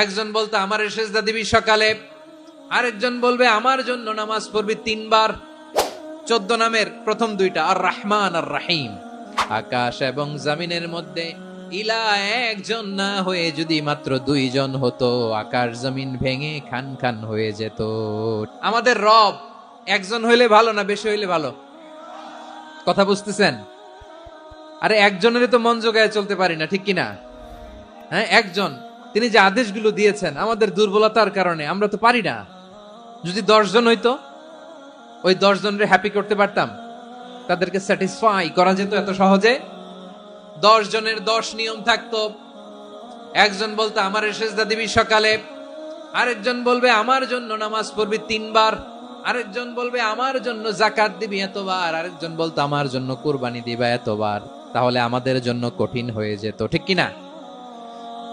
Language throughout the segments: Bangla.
একজন বলতো, আমার সেজদা দিবি সকালে। আরেকজন বলবে, আমার জন্য নামাজ পড়বি তিনবার। চোদ্দ নামের প্রথম দুইটা আর রহমান আর রাহিম আকাশ এবং জামিনের মধ্যে ইলা একজন না হয়ে যদি মাত্র দুইজন হতো, আকাশ জমিন ভেঙে খান খান হয়ে যেত। আমাদের রব একজন হইলে ভালো না বেশি হইলে ভালো? কথা বুঝতেছেন? আরে একজনের তো মন জোগায় চলতে পারি না, ঠিক কিনা? হ্যাঁ একজন। তিনি যে আদেশগুলো দিয়েছেন, আমাদের দুর্বলতার কারণে, আমরা তো পারি না। যদি দশজন হইতো, ওই দশ জনের হ্যাপি করতে পারতাম। তাদেরকে স্যাটিসফাই করা যেত এত সহজে। দশ জনের দশ নিয়ম থাকতো। একজন বলতো, আমার সেজদা দিবি সকালে। আরেকজন বলবে, আমার জন্য নামাজ পড়বি তিনবার। আরেকজন বলবে, আমার জন্য জাকাত দিবি এতবার। আরেকজন বলতো, আমার জন্য কুরবানি দিবা এতবার। তাহলে আমাদের জন্য কঠিন হয়ে যেত, ঠিক কিনা?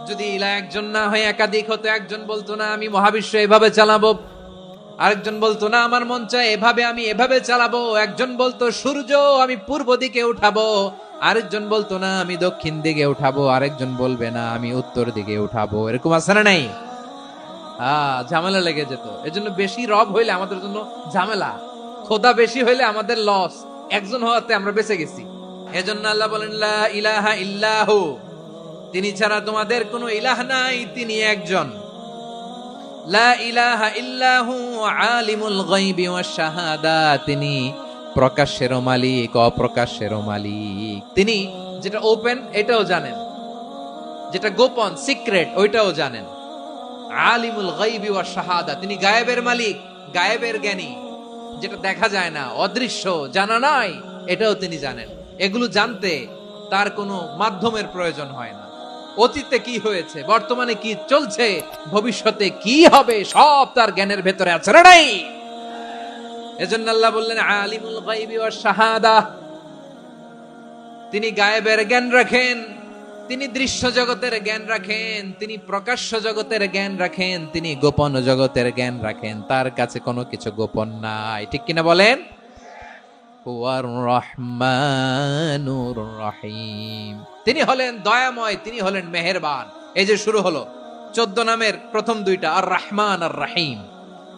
যদি ইলা একজন না হয়ে, একাধিক হতো, একজন বলতো, না, আমি মহাবিশ্ব এভাবে চালাবো। আরেকজন বলতো, না, আমার মন চায় এভাবে আমি এভাবে চালাবো। একজন বলতো, সূর্য, আমি পূর্ব দিকে উঠাবো। আরেকজন বলতো, না, আমি দক্ষিণ দিকে উঠাবো। আরেকজন বলবে, না, আমি উত্তর দিকে উঠাবো। এরকম আছে না নাই? ঝামেলা লেগে যেত। এজন্য বেশি রব হইলে আমাদের জন্য ঝামেলা। খোদা বেশি হইলে আমাদের লস একজন হওয়াতে আমরা বেঁচে গেছি। এজন্য আল্লাহ বলেন, লা ইলাহা ইল্লাহু। তিনি ছাড়া তোমাদের কোনো ইলাহ নাই, তিনি একজন। লা ইলাহা ইল্লাহু আলিমুল গায়বি ওয়াশ শাহাদা, তিনি প্রকাশ্যেরও মালিক অপ্রকাশ্যেরও মালিক। তিনি যেটা ওপেন এটাও জানেন। যেটা গোপন সিক্রেট ওইটাও জানেন। আলিমুল গায়বি ওয়াশ শাহাদা, তিনি গায়েবের মালিক, গায়েবের জ্ঞানী। যেটা দেখা যায় না, অদৃশ্য, জানা নাই, এটাও তিনি জানেন। এগুলো জানতে তার কোনো মাধ্যমের প্রয়োজন হয় না। অতীতে কি হয়েছে, বর্তমানে কি চলছে, ভবিষ্যতে কি হবে, সব তার জ্ঞানের ভেতরে আছে না নাই এজন্য আল্লাহ বললেন, আলিমুল গায়বি ওয়াশ শাহাদা। তিনি গায়েবের জ্ঞান রাখেন, তিনি দৃশ্য জগতের জ্ঞান রাখেন, তিনি প্রকাশ্য জগতের জ্ঞান রাখেন, তিনি গোপন জগতের জ্ঞান রাখেন, তার কাছে কোনো কিছু গোপন নাই। ঠিক কিনা বলেন? রহিম। তিনি হলেন দয়াময়, তিনি হলেন মেহেরবান। এই যে শুরু হলো, চোদ্দ নামের প্রথম দুইটা আর রহমান আর রাহিম।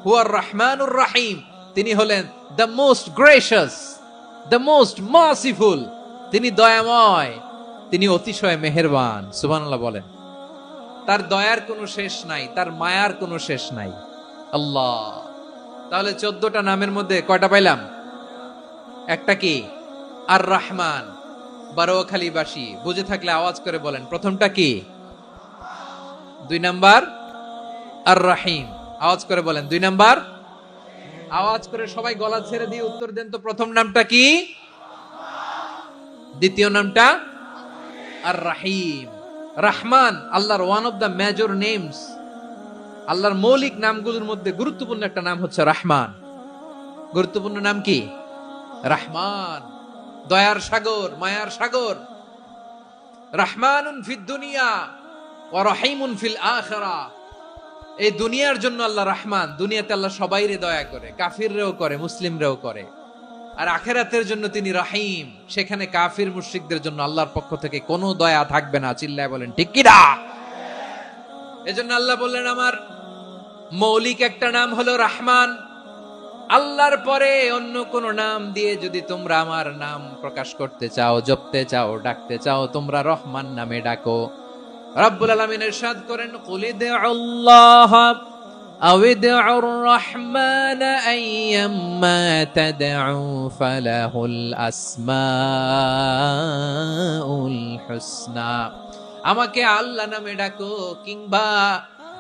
হুয়ার রহমানুর রাহিম, তিনি হলেন the most gracious the most merciful তিনি দয়াময়, তিনি অতিশয় মেহেরবান, সুবহানাল্লাহ বলেন। তার দয়ার কোনো শেষ নাই, তার মায়ার কোনো শেষ নাই। আল্লাহ। তাহলে চোদ্দটা নামের মধ্যে কয়টা পাইলাম? একটা কি? আর রহমান বারোয়াখালীবাসী, বুঝে থাকলে আওয়াজ করে বলেন। প্রথমটা কি? দুই নাম্বার? আর রাহিম আওয়াজ করে বলেন। দুই নাম্বার? আওয়াজ করে সবাই গলা ছেড়ে দিয়ে উত্তর দেন তো প্রথম নামটা কি? দ্বিতীয় নামটা? আর রাহিম রাহমান, আল্লাহর one of the major names আল্লাহর মৌলিক নামগুলোর মধ্যে গুরুত্বপূর্ণ একটা নাম হচ্ছে রাহমান। গুরুত্বপূর্ণ নাম কি? রহমান, দয়ার সাগর, মায়ার সাগর। রহমানুন ফিদ দুনিয়া ও রহিমুন ফিল আখরা। এই দুনিয়ার জন্য আল্লাহ রহমান, দুনিয়াতে আল্লাহ সবাইরে দয়া করে, কাফিররেও করে, মুসলিমরেও করে। আর আখেরাতের জন্য তিনি রাহিম, সেখানে কাফির মুশরিকদের জন্য আল্লাহর পক্ষ থেকে কোনো দয়া থাকবে না, চিল্লায় বলেন, ঠিক কিনা এজন্য আল্লাহ বললেন, আমার মৌলিক একটা নাম হলো রহমান আল্লাহর পরে অন্য কোন নাম দিয়ে যদি তোমরা আমার নাম প্রকাশ করতে চাও জপতে চাও ডাকতে চাও তোমরা রহমান নামে ডাকো রব্বুল আলামিন ইরশাদ করেন কুলিদ আল্লাহ أو ادعوا الرحمن أيما تدعوا فله الأسماء الحسنى আমাকে আল্লাহ নামে ডাকো কিংবা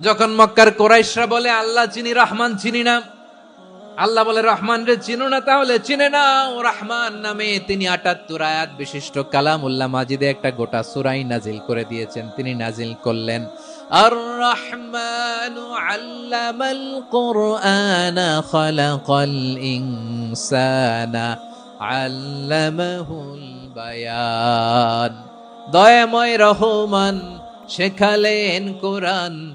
যখন মক্কার কোরাইশরা বলে, আল্লাহ চিনি, রহমান চিনি না। আল্লাহ বলে, রহমান রে, চিনো না তাহলে? চিনে না ও রহমান নামে। তিনি আটাত্তর আয়াত বিশিষ্ট কালামুল্লাহ মাজিদে একটা গোটা সুরাই নাজিল করে দিয়েছেন। তিনি নাজিল করলেন আর রহমান আল্লামাল কোরআন খালাকাল ইনসানা আল্লামাহুল বায়ান। দয়াময় রহমান, শেখালেন কোরআন।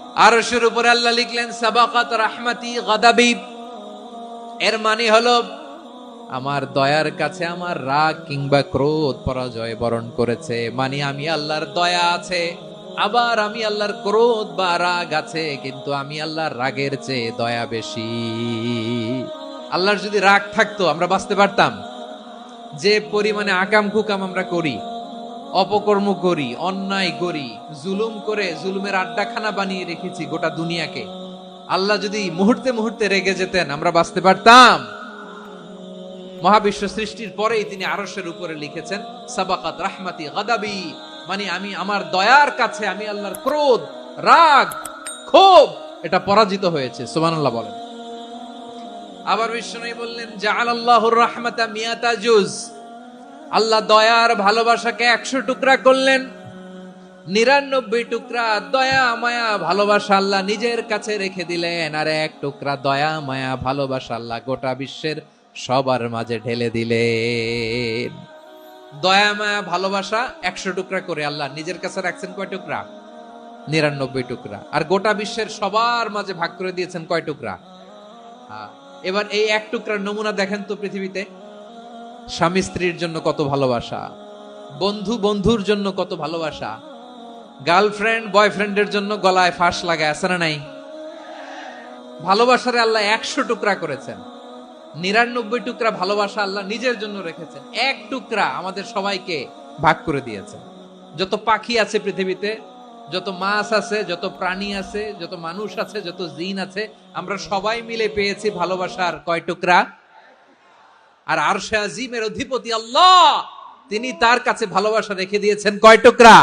আরশের উপরে আল্লাহ লিখলেন, সাবাকাত রাহমাতি গাদাবি। এর মানে হলো, আমার দয়ার কাছে আমার রাগ কিংবা ক্রোধ পরাজয় বরণ করেছে। মানে আমি আল্লাহর দয়া আছে, আবার আমি আল্লাহর ক্রোধ বা রাগ আছে, কিন্তু আমি আল্লাহর রাগের চেয়ে দয়া বেশি। আল্লাহর যদি রাগ থাকতো, আমরা বাঁচতে পারতাম। যে পরিমাণে আকাম কুকাম আমরা করি অপকর্ম করি, অন্যায় করি, জুলুম করে জুলুমের আড্ডাখানা বানিয়ে রেখেছি গোটা দুনিয়াকে। আল্লাহ যদি মুহূর্তে মুহূর্তে রেগে যেতেন, আমরা বাঁচতে পারতাম। মহাবিশ্ব সৃষ্টির পরেই তিনি আরশের উপরে লিখেছেন, সাবাকাত রাহমাতি গাদাবি মানে আমি আমার দয়ার কাছে, আমি আল্লাহর ক্রোধ, রাগ, ক্ষোভ, এটা পরাজিত হয়েছে, সুবহানাল্লাহ বলেন। আবার বিষ্ণু বললেন জাআল আল্লাহুর রাহমাতা মিয়াতা জুজ। আল্লাহ দয়ার ভালোবাসাকে একশো টুকরা করলেন। নিরানব্বই টুকরা দয়া, মায়া, ভালোবাসা আল্লাহ নিজের কাছে রেখে দিলেন। আর এক টুকরা দয়া, মায়া, ভালোবাসা আল্লাহ গোটা বিশ্বের সবার মাঝে ঢেলে দিলেন। দয়া, মায়া, ভালোবাসা একশো টুকরা করে আল্লাহ নিজের কাছে রাখছেন কয় টুকরা? নিরানব্বই টুকরা। আর গোটা বিশ্বের সবার মাঝে ভাগ করে দিয়েছেন কয় টুকরা। এবার এই এক টুকরার নমুনা দেখেন তো পৃথিবীতে। স্বামী স্ত্রীর জন্য কত ভালোবাসা, বন্ধু বন্ধুর জন্য কত ভালোবাসা, গার্লফ্রেন্ড বয়ফ্রেন্ডের জন্য গলায় ফাঁস লাগায় আছে না নাই? ভালোবাসারে আল্লাহ একশো টুকরা করেছেন। নিরানব্বই টুকরা ভালোবাসা আল্লাহ নিজের জন্য রেখেছেন। এক টুকরা আমাদের সবাইকে ভাগ করে দিয়েছেন। যত পাখি আছে পৃথিবীতে, যত মাছ আছে, যত প্রাণী আছে, যত মানুষ আছে, যত জিন আছে, আমরা সবাই মিলে পেয়েছি ভালোবাসার কয় টুকরা? আর আরশে আজিমের অধিপতি আল্লাহ তিনি তার কাছে ভালোবাসা রেখে দিয়েছেন কয় টুকরা?